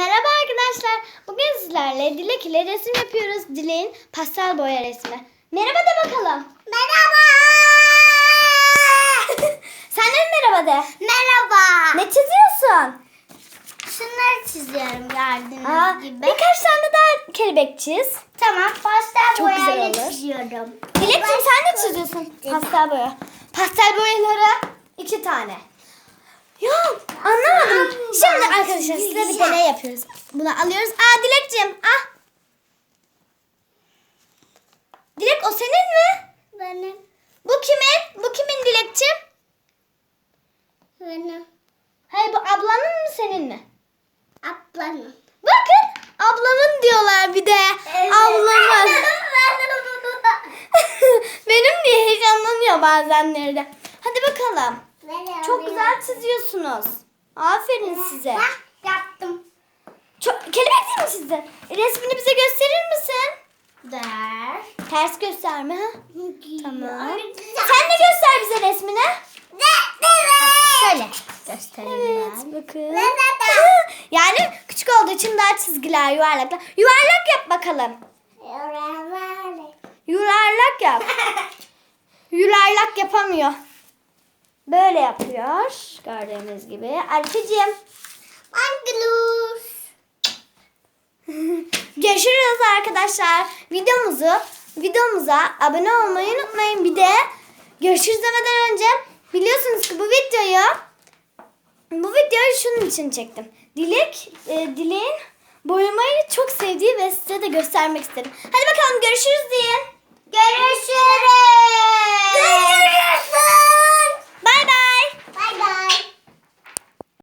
Merhaba arkadaşlar. Bugün sizlerle Dilek ile resim yapıyoruz. Dilek'in pastel boya resmi. Merhaba de bakalım. Merhaba. Sen de merhaba de. Merhaba. Ne çiziyorsun? Şunları çiziyorum gördüğünüz Aa, gibi. birkaç tane daha kelebek çiz. Tamam pastel Çok boyayla çiziyorum. Dilek'cim sen ne çiziyorsun? Pastel boya. Pastel boyaları iki tane. Ya anlamadım. Şimdi arkadaşlar size bir deney yapıyoruz. Bunu alıyoruz. Aa Dilek'cim ah. Dilek o senin mi? Benim. Bu kimin? Bu kimin Dilek'cim? Benim. Hayır bu ablanın mı senin mi? Ablanım. Bakın ablamın diyorlar bir de. Ablamın. Benim diye heyecanlanıyor bazenleri de. Hadi bakalım. Çok güzel çiziyorsunuz. Aferin size. Bak yaptım. Çok, kelebek değil mi sizde? Resmini bize gösterir misin? Der. Ters gösterme ha. Tamam. Sen de göster bize resmini. Şöyle göstereyim Evet ben. bakın. Yani küçük olduğu için daha çizgiler yuvarlaklar. Yuvarlak yap bakalım. Yuvarlak yap. Yuvarlak yapamıyor. Böyle yapıyor. Gördüğünüz gibi. Arifeciğim. Angelus. Görüşürüz arkadaşlar. Videomuzu videomuza abone olmayı unutmayın. Bir de görüşürüz demeden önce biliyorsunuz ki bu videoyu bu videoyu şunun için çektim. Dilek e, Dilek'in boyamayı çok sevdiği ve size de göstermek istedim. Hadi bakalım görüşürüz diye.